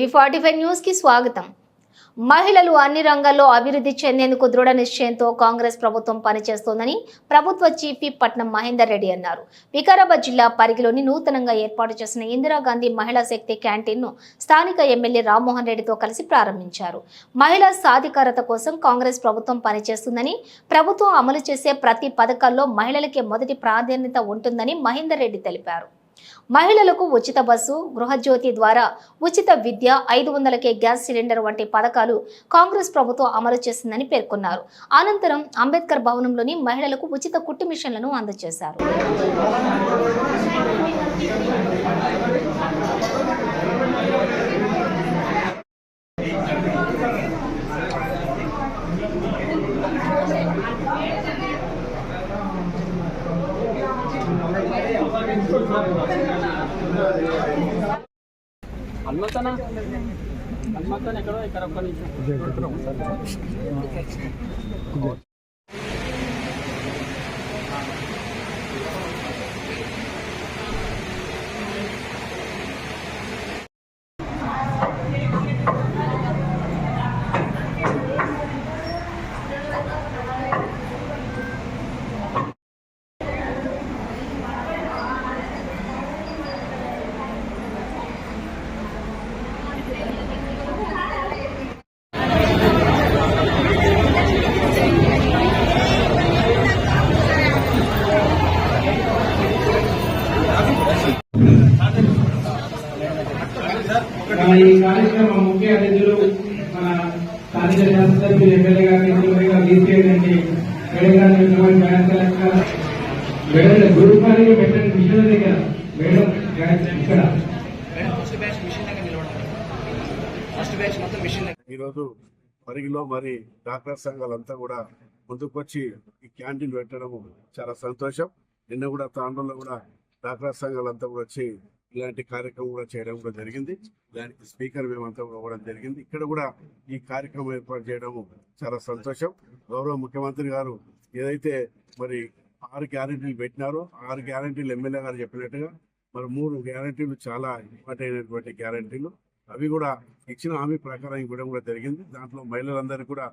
TV forty five న్యూస్కి స్వాగతం. మహిళలు అన్ని రంగాల్లో అభివృద్ధి చెందేందుకు దృఢ నిశ్చయంతో కాంగ్రెస్ ప్రభుత్వం పనిచేస్తోందని ప్రభుత్వ చీఫ్ పట్నం మహేందర్ రెడ్డి అన్నారు. వికారాబాద్ జిల్లా పరిగిలోని నూతనంగా ఏర్పాటు చేసిన ఇందిరాగాంధీ మహిళా శక్తి క్యాంటీన్ను స్థానిక ఎమ్మెల్యే రామ్మోహన్ రెడ్డితో కలిసి ప్రారంభించారు. మహిళా సాధికారత కోసం కాంగ్రెస్ ప్రభుత్వం పనిచేస్తుందని ప్రభుత్వం అమలు చేసే ప్రతి పథకాల్లో మహిళలకే మొదటి ప్రాధాన్యత ఉంటుందని మహేందర్ రెడ్డి తెలిపారు. మహిళలకు ఉచిత బస్సు గృహజ్యోతి ద్వారా ఉచిత విద్య ఐదు వందలకే గ్యాస్ సిలిండర్ వంటి పథకాలు కాంగ్రెస్ ప్రభుత్వం అమలు చేసిందని పేర్కొన్నారు. అనంతరం అంబేద్కర్ భవనంలోని మహిళలకు ఉచిత కుట్టు మిషన్లను అందజేశారు. హనుమంతన? హనుమంతన ఎక్కడో ఇక్కడ ఒక్క నిమిషం. మన ఈ కార్యక్రమ ముఖ్య అతిథులు మన స్థానిక శాసనసభ్యులు ఎమ్మెల్యే గారిని చివరిగా తీసేయండి మేడం గారిని ఇటువంటి బ్యాన్ గురుపాలిగా పెట్టండి మిషన్ దగ్గర మేడం ఇక్కడ. ఈరోజు పరిగిలో మరి డాక్టర్ సంఘాలంతా కూడా ముందుకొచ్చి ఈ క్యాంటీన్ పెట్టడం చాలా సంతోషం. నిన్న కూడా తాండూరులో కూడా డాక్టర్ సంఘాలంతా కూడా వచ్చి ఇలాంటి కార్యక్రమం కూడా చేయడం కూడా జరిగింది. దానికి స్పీకర్ మేమంతా కూడా ఇవ్వడం జరిగింది. ఇక్కడ కూడా ఈ కార్యక్రమం ఏర్పాటు చేయడం చాలా సంతోషం. గౌరవ ముఖ్యమంత్రి గారు ఏదైతే మరి ఆరు గ్యారెంటీలు పెట్టినారో ఆరు గ్యారంటీలు ఎమ్మెల్యే గారు చెప్పినట్టుగా మరి మూడు గ్యారెంటీలు చాలా ఇంపార్టెంట్ గ్యారంటీలు గ్యారెంటీలు. అవి కూడా ఇచ్చిన హామీ ప్రకారం ఇవ్వడం కూడా జరిగింది. దాంట్లో మహిళలందరికీ కూడా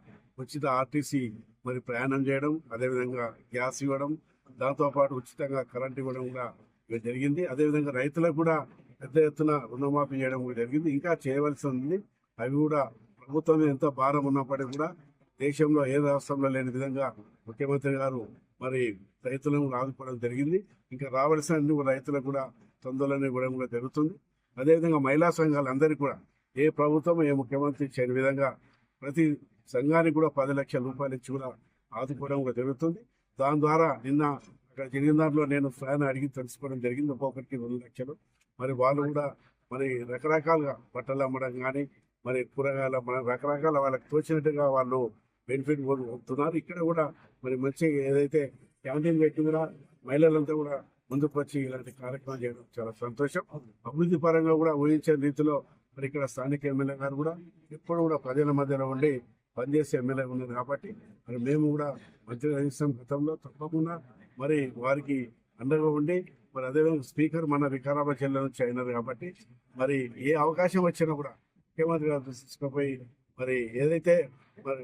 ఉచిత ఆర్టీసీ మరి ప్రయాణం చేయడం అదేవిధంగా గ్యాస్ ఇవ్వడం దాంతోపాటు ఉచితంగా కరెంట్ ఇవ్వడం కూడా ఇవి జరిగింది. అదేవిధంగా రైతులకు కూడా పెద్ద ఎత్తున రుణమాఫీ చేయడం కూడా జరిగింది. ఇంకా చేయవలసి ఉంది అవి కూడా ప్రభుత్వం ఎంత ఎంతో భారం ఉన్నప్పటికీ కూడా దేశంలో ఏ రాష్ట్రంలో లేని విధంగా ముఖ్యమంత్రి గారు మరి రైతులను ఆదుకోవడం జరిగింది. ఇంకా రావాల్సిన రైతులకు కూడా తొందరలోనే ఇవ్వడం కూడా జరుగుతుంది. అదేవిధంగా మహిళా సంఘాలు అందరికీ కూడా ఏ ప్రభుత్వం ఏ ముఖ్యమంత్రి చేయని విధంగా ప్రతి సంఘానికి కూడా పది లక్షల రూపాయలు ఇచ్చి కూడా ఆదుకోవడం కూడా జరుగుతుంది. దాని ద్వారా నిన్న ఇక్కడ జరిగిన దాంట్లో నేను ఫ్యాన్ అడిగి తెలుసుకోవడం జరిగింది. ఒక్కొక్కరికి రెండు లక్షలు. మరి వాళ్ళు కూడా మరి రకరకాలుగా బట్టలు అమ్మడం కానీ మరి కూరగాయలు మన రకరకాల వాళ్ళకి తోచినట్టుగా వాళ్ళు బెనిఫిట్ పొందుతున్నారు. ఇక్కడ కూడా మరి మంచిగా ఏదైతే క్యాంటీన్ పెట్టి కూడా మహిళలంతా కూడా ముందుకు వచ్చి ఇలాంటి కార్యక్రమం చేయడం చాలా సంతోషం. అభివృద్ధి పరంగా కూడా ఊహించే రీతిలో మరి ఇక్కడ స్థానిక ఎమ్మెల్యే గారు కూడా ఎప్పుడు కూడా ప్రజల మధ్యలో ఉండి పనిచేసే ఎమ్మెల్యే ఉన్నారు కాబట్టి మరి మేము కూడా మంత్రి ఇస్తాం గతంలో తప్పకుండా. మరి వారికి అండగా ఉండి మరి అదేవిధంగా స్పీకర్ మన వికారాబాద్ జిల్లా నుంచి అయినారు కాబట్టి మరి ఏ అవకాశం వచ్చినా కూడా ముఖ్యమంత్రి గారు తీసుకుపోయి మరి ఏదైతే మరి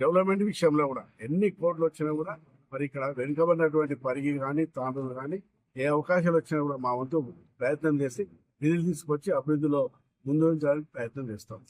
డెవలప్మెంట్ విషయంలో కూడా ఎన్ని కోట్లు వచ్చినా కూడా మరి ఇక్కడ వెనుకబడినటువంటి పరిగి కానీ తాండూరు కానీ ఏ అవకాశాలు వచ్చినా కూడా మా వంతు ప్రయత్నం చేసి నిధులు తీసుకొచ్చి అభివృద్ధిలో ముందు ఉంచడానికి ప్రయత్నం చేస్తాం.